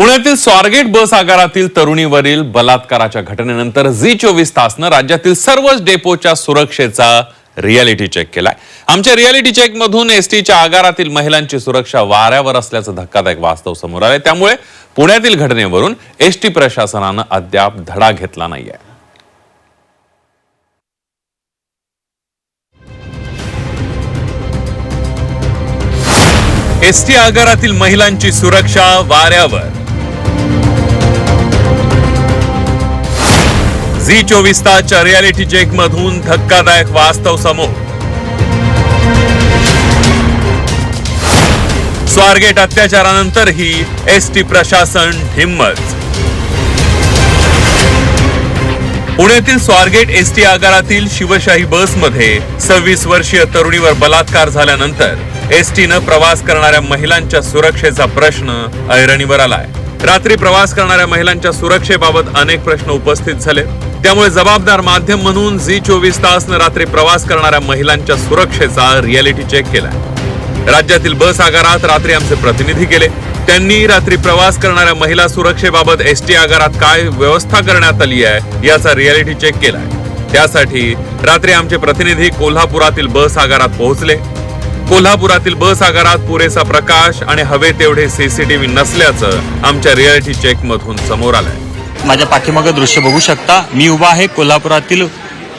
पुण्यातील स्वारगेट बस आगारातील तरुणीवरील बलात्काराच्या घटनेनंतर झी चोवीस तासनं राज्यातील सर्वच डेपोच्या सुरक्षेचा रियालिटी चेक केलाय. आमच्या रियालिटी चेक मधून एसटीच्या आगारातील महिलांची सुरक्षा वाऱ्यावर असल्याचं धक्कादायक वास्तव समोर आलंय. त्यामुळे पुण्यातील घटनेवरून एसटी प्रशासनानं अद्याप धडा घेतला नाहीये. एसटी आगारातील महिलांची सुरक्षा वाऱ्यावर झी चोवीस तासच्या रियालिटी चेक मधून धक्कादायक वास्तव समोर. स्वारगेट अत्याचारानंतरही एसटी प्रशासन हिंमत पुण्यातील स्वारगेट एसटी आगारातील शिवशाही बसमध्ये सव्वीस वर्षीय तरुणीवर बलात्कार झाल्यानंतर एसटीनं प्रवास करणाऱ्या महिलांच्या सुरक्षेचा प्रश्न ऐरणीवर आलाय. रात्री प्रवास करणाऱ्या महिलांच्या सुरक्षेबाबत अनेक प्रश्न उपस्थित झाले. त्यामुळे जबाबदार माध्यम म्हणून झी चोवीस तासनं रात्री प्रवास करणाऱ्या महिलांच्या सुरक्षेचा रियालिटी चेक केला राज्यातील बस आगारात रात्री आमचे प्रतिनिधी गेले. त्यांनी रात्री प्रवास करणाऱ्या महिला सुरक्षेबाबत एस टी आगारात काय व्यवस्था करण्यात आली आहे याचा रियालिटी चेक केलाय. त्यासाठी रात्री आमचे प्रतिनिधी कोल्हापुरातील बस आगारात पोहोचले. कोल्हापुरातील बस आगारात पुरेसा प्रकाश आणि हवे तेवढे सीसीटीव्ही नसल्याचं आमच्या रियालिटी चेक मधून समोर आलंय. माझ्या पाठीमागं दृश्य बघू शकता. मी उभा आहे कोल्हापुरातील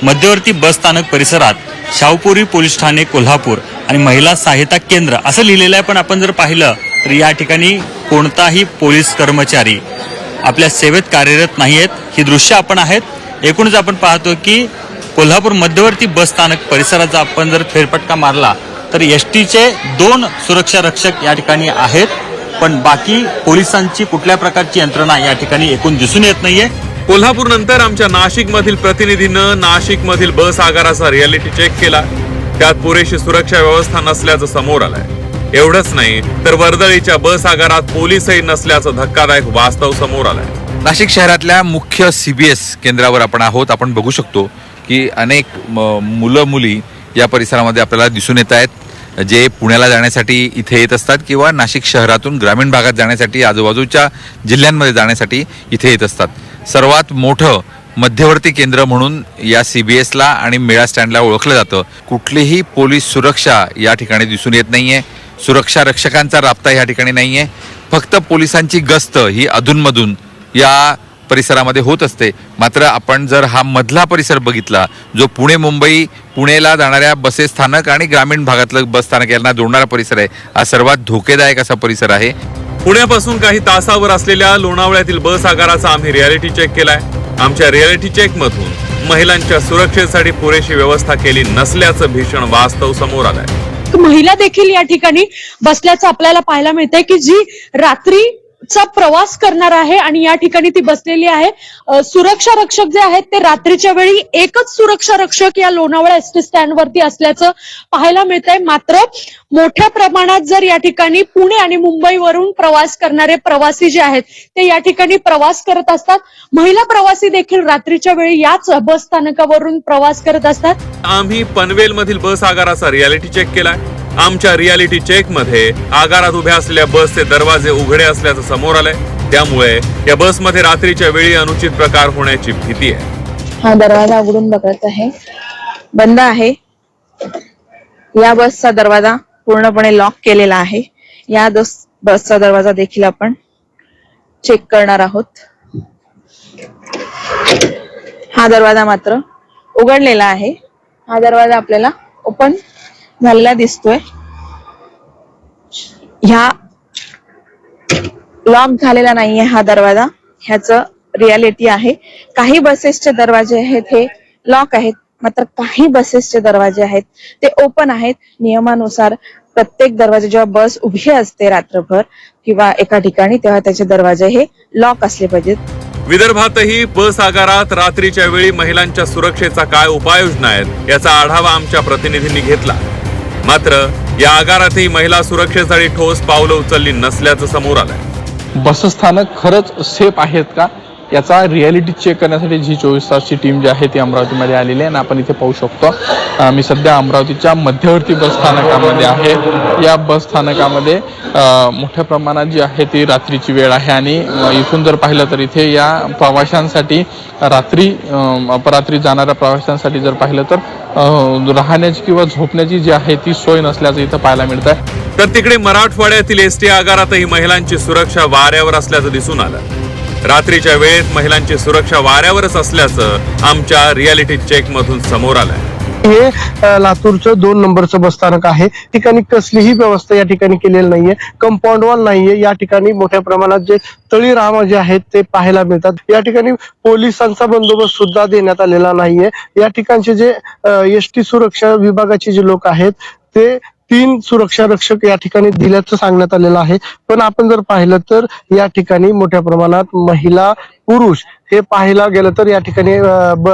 मध्यवर्ती बस स्थानक परिसरात. शाहूपुरी पोलीस ठाणे कोल्हापूर आणि महिला सहायता केंद्र. असं लिहिलेलं आहे पण आपण जर पाहिलं तर या ठिकाणी कोणताही पोलीस कर्मचारी आपल्या सेवेत कार्यरत नाही आहेत ही दृश्य आपण आहेत. एकूणच आपण पाहतो की कोल्हापूर मध्यवर्ती बस स्थानक परिसराचा आपण जर फेरपटका मारला तर एस टीचे दोन सुरक्षा रक्षक या ठिकाणी आहेत. पण बाकी पोलिसांची कुठल्या प्रकारची यंत्रणा या ठिकाणी एकूण दिसून येत नाहीये. कोल्हापूर नंतर आमच्या नाशिक मधील प्रतिनिधीनं नाशिक मधील बस आगाराचा रियालिटी चेक केला. त्यात पुरेशी सुरक्षा व्यवस्था नसल्याचं समोर आलंय. एवढंच नाही तर वर्दळीच्या बस आगारात पोलीसही नसल्याचं धक्कादायक वास्तव समोर आलंय. नाशिक शहरातल्या मुख्य सीबीएस केंद्रावर आपण आहोत. आपण बघू शकतो की अनेक म- मुलं मुली या परिसरामध्ये आपल्याला दिसून येत आहेत. जे पुण्याला जाण्यासाठी इथे येत असतात किंवा नाशिक शहरातून ग्रामीण भागात जाण्यासाठी आजूबाजूच्या जिल्ह्यांमध्ये जाण्यासाठी इथे येत असतात. सर्वात मोठं मध्यवर्ती केंद्र म्हणून या सी बी एसला आणि मेळा स्टँडला ओळखलं जातं. कुठलीही पोलीस सुरक्षा या ठिकाणी दिसून येत नाहीये. सुरक्षा रक्षकांचा राबता या ठिकाणी नाहीये. फक्त पोलिसांची गस्त ही अधूनमधून या परिसरामध्ये होत असते. मात्र आपण जर हा मधला परिसर बघितला जो पुणे मुंबई पुणेला जाणाऱ्या बसेस स्थानक आणि ग्रामीण भागातलं बस स्थानक यांना जोडणारा परिसर आहे हा सर्वात धोकेदायक असा परिसर आहे. पुण्यापासून काही तासावर असलेल्या लोणावळ्यातील बस आगाराचा आम्ही रियालिटी चेक केलाय. आमच्या रियालिटी चेक मधून महिलांच्या सुरक्षेसाठी पुरेशी व्यवस्था केली नसल्याचं भीषण वास्तव समोर आलंय. महिला देखील या ठिकाणी बसल्याचं आपल्याला पाहायला मिळतंय की जी चा प्रवास करणार आहे आणि या ठिकाणी ती बसलेली आहे. सुरक्षा रक्षक जे आहेत ते रात्रीच्या वेळी एकच सुरक्षा रक्षक या लोणावळा एस टी स्टँडवरती असल्याचं पाहायला मिळतंय. मात्र मोठ्या प्रमाणात जर या ठिकाणी पुणे आणि मुंबईवरून प्रवास करणारे प्रवासी जे आहेत ते या ठिकाणी प्रवास करत असतात. महिला प्रवासी देखील रात्रीच्या वेळी याच बस स्थानकावरून प्रवास करत असतात. आम्ही पनवेल मधील बस आगाराचा रियालिटी चेक केलाय. आमच्या रियालिटी चेकमध्ये आगारात उभ्या असलेल्या बसचे दरवाजे उघडे असल्याचं समोर आलंय. त्यामुळे या बसमध्ये रात्रीच्या वेळी अनुचित प्रकार होण्याची भीती आहे. हा दरवाजा उघडून बघत आहे. बंद आहे. या बसचा दरवाजा पूर्णपणे लॉक केलेला आहे. या दस बसचा दरवाजा देखील आपण चेक करणार आहोत. हा दरवाजा मात्र उघडलेला आहे. हा दरवाजा आपल्याला ओपन झालेला दिसतोय. ह्या लॉक झालेला नाहीये हा दरवाजा. ह्याच रियालिटी आहे. काही बसेसचे दरवाजे आहेत हे लॉक आहेत. मात्र काही बसेसचे दरवाजे आहेत. ते ओपन आहेत. नियमानुसार प्रत्येक दरवाजे जेव्हा बस उभी असते रात्रभर किंवा एका ठिकाणी तेव्हा त्याचे दरवाजे हे लॉक असले पाहिजेत. विदर्भातही बस आगारात रात्रीच्या वेळी महिलांच्या सुरक्षेचा काय उपाययोजना आहेत याचा आढावा आमच्या प्रतिनिधींनी घेतला. मात्र या आगारातही महिला सुरक्षेसाठी ठोस पावलं उचलली नसल्याचं समोर आलंय. बसस्थानक खरंच सेफ आहेत का? याचा रिॲलिटी चेक करण्यासाठी जी चोवीस तासची टीम जी आहे ती अमरावतीमध्ये आलेली आहे आणि आपण इथे पाहू शकतो मी सध्या अमरावतीच्या मध्यवर्ती बस स्थानकामध्ये आहे. या बस स्थानकामध्ये मोठ्या प्रमाणात जी आहे ती रात्रीची वेळ आहे आणि इथून जर पाहिलं तर इथे या प्रवाशांसाठी रात्री अपरात्री जाणाऱ्या प्रवाशांसाठी जर पाहिलं तर राहण्याची किंवा झोपण्याची जी आहे ती सोय नसल्याचं इथं पाहायला मिळत आहे तर तिकडे मराठवाड्यातील एसटी आगारातही महिलांची सुरक्षा वाऱ्यावर असल्याचं दिसून आलं. रात्रीच्या वेळेत महिलांची सुरक्षा वाऱ्यावरच असल्याचं आमच्या रियालिटी चेक मधून समोर आलंय. हे लातूरचं दोन नंबरचं बसस्थानक आहे. ठिकाणी कसलीही व्यवस्था या ठिकाणी केलेली नाहीये. कंपाऊंड वॉल नाहीये. या ठिकाणी मोठ्या प्रमाणात जे तळी रामा जे आहेत ते पाहायला मिळतात. या ठिकाणी पोलिसांचा बंदोबस्त सुद्धा देण्यात आलेला नाहीये. या ठिकाणचे जे एस टी सुरक्षा विभागाचे जे लोक आहेत ते तीन सुरक्षा रक्षक या ठिकाणी दिल्याचं सांगण्यात आलेलं आहे. पण आपण जर पाहिलं तर या ठिकाणी मोठ्या प्रमाणात महिला पुरुष हे पाहायला गेलं तर या ठिकाणी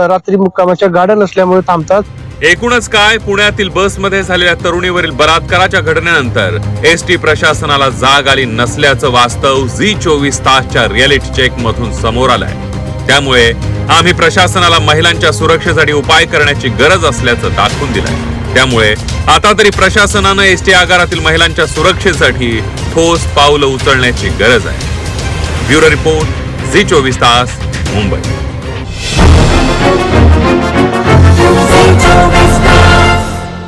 रात्री मुक्कामाच्या गाड्या नसल्यामुळे थांबतात. एकूणच काय? पुण्यातील बसमध्ये झालेल्या तरुणीवरील बलात्काराच्या घटनेनंतर एस टी प्रशासनाला जाग आली नसल्याचं वास्तव झी चोवीस तासच्या रिअलिटी चेक मधून समोर आलंय. त्यामुळे आम्ही प्रशासनाला महिलांच्या सुरक्षेसाठी उपाय करण्याची गरज असल्याचं दाखवून दिलंय. त्यामुळे आता तरी प्रशासनानं एस टी आगारातील महिलांच्या सुरक्षेसाठी ठोस पावलं उचलण्याची गरज आहे. ब्युरो रिपोर्ट झी चोवीस तास मुंबई.